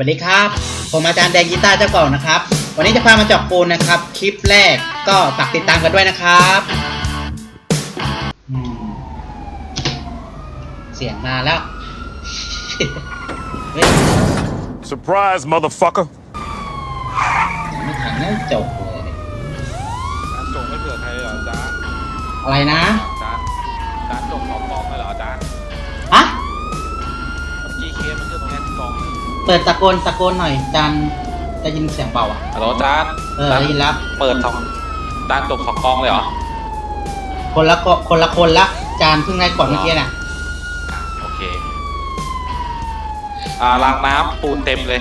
สวัสดีครับ ผมอาจารย์แดงกีตาร์เจ้าเก่านะครับ วันนี้จะพามาเจาะปูนนะครับ คลิปแรกก็ฝากติดตามกันด้วยนะครับอืมเสียงมาแล้วเฮ้ย Surprise, motherfucker. ไม่ทันได้จบเลยจานจงไม่เผื่อใครเหรอจานอะไรนะ เปิดตะโกนตะโกนหน่อยจันจะยินเสียงเบาอะ ฮัลโหลจานเออได้ยินแล้ว เปิดสองจานจงสองกองเลยเหรอ คนละก็คนละคนละจานเพิ่งได้ก่อนเมื่อกี้น่ะ โอเค อ่ารางน้ำปูนเต็มเลย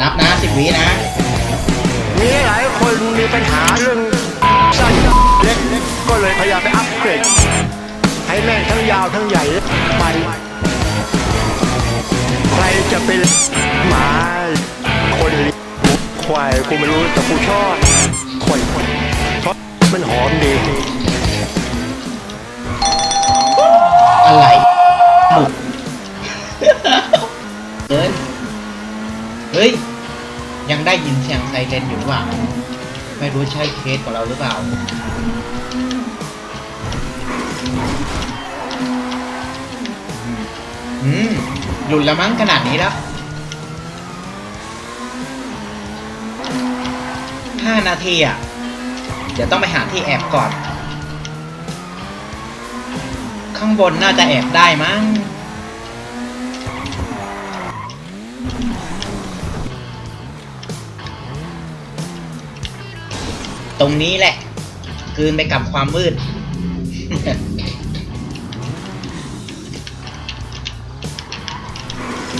นับนะสิบวินะ มีหลายคนมีปัญหาเรื่องสั้นเล็กก็เลยพยายามไปอัปเกรด ให้แม่งทั้งยาวทั้งใหญ่ไป ใครจะเป็นหมาคนลี้ยงควายกูไม่รู้แต่กูชอบคนชอบมันหอมดี อะไรหมกเดินเฮ้ย ยังได้ยินเสียงไซเรนอยู่หรือเปล่า ไม่รู้ใช่เคสของเราหรือเปล่า หยุดแล้วมั้งขนาดนี้แล้วห้านาทีอะ เดี๋ยวต้องไปหาที่แอบก่อน ข้างบนน่าจะแอบได้มั้ง ตรงนี้แหละกลืนไปกับความมืด อ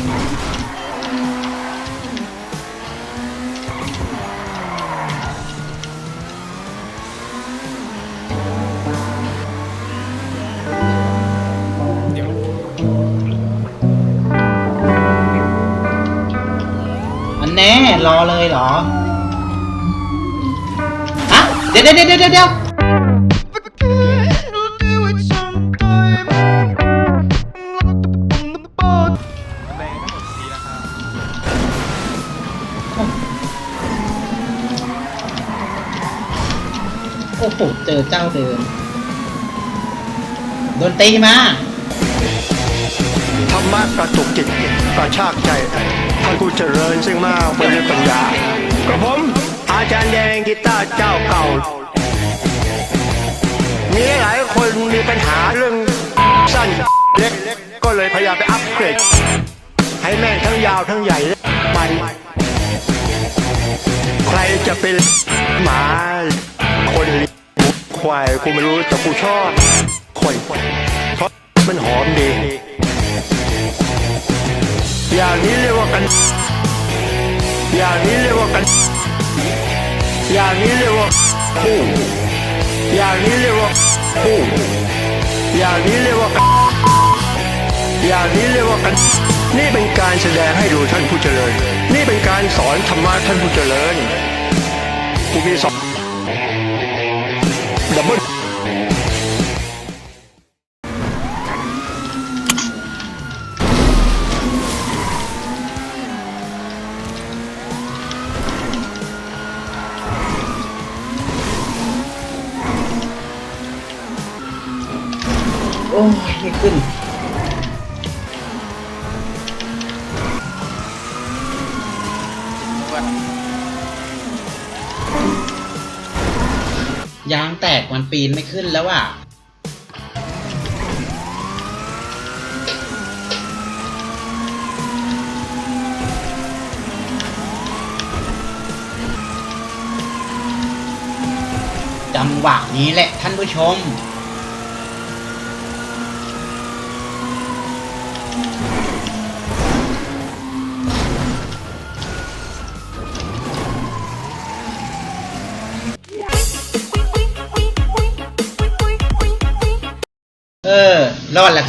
ันแน่รอเลยเหรอฮะเดี๋ยวเดี๋ยวเดี๋ยวเดี๋ยว อ้โหเจอเจ้าเดิมโดนตีมาธรรมะกระตุกจิตกระชากใจท่านผู้เจริญซึ่งมากไปด้วยปัญญากับผม อาจารย์แดงกีตาร์เจ้าเก่า มีหลายคนมีปัญหาเรื่องสั้นเล็ก ก็เลยพยายามไปอัปเกรด ให้แม่งทั้งยาวทั้งใหญ่ไป ใครจะเป็นหมาคนเลี้ย ควายกูไม่รู้แต่กูชอบคนเพราะมันหอมดี อย่างนี้เรียกว่ากัน อย่างนี้เรียกว่ากัน อย่างนี้เรียกว่าคู่อย่างนี้เรียกว่าคู่อย่างนี้เรียกว่ากันอย่างนี้เรียกว่ากัน นี่เป็นการแสดงให้ดูท่านผู้เจริญ นี่เป็นการสอนธรรมะท่านผู้เจริญกูมีสอง ดับเบิ ยางแตกมันปีนไม่ขึ้นแล้วอะจังหวะนี้แหละท่านผู้ชม เออ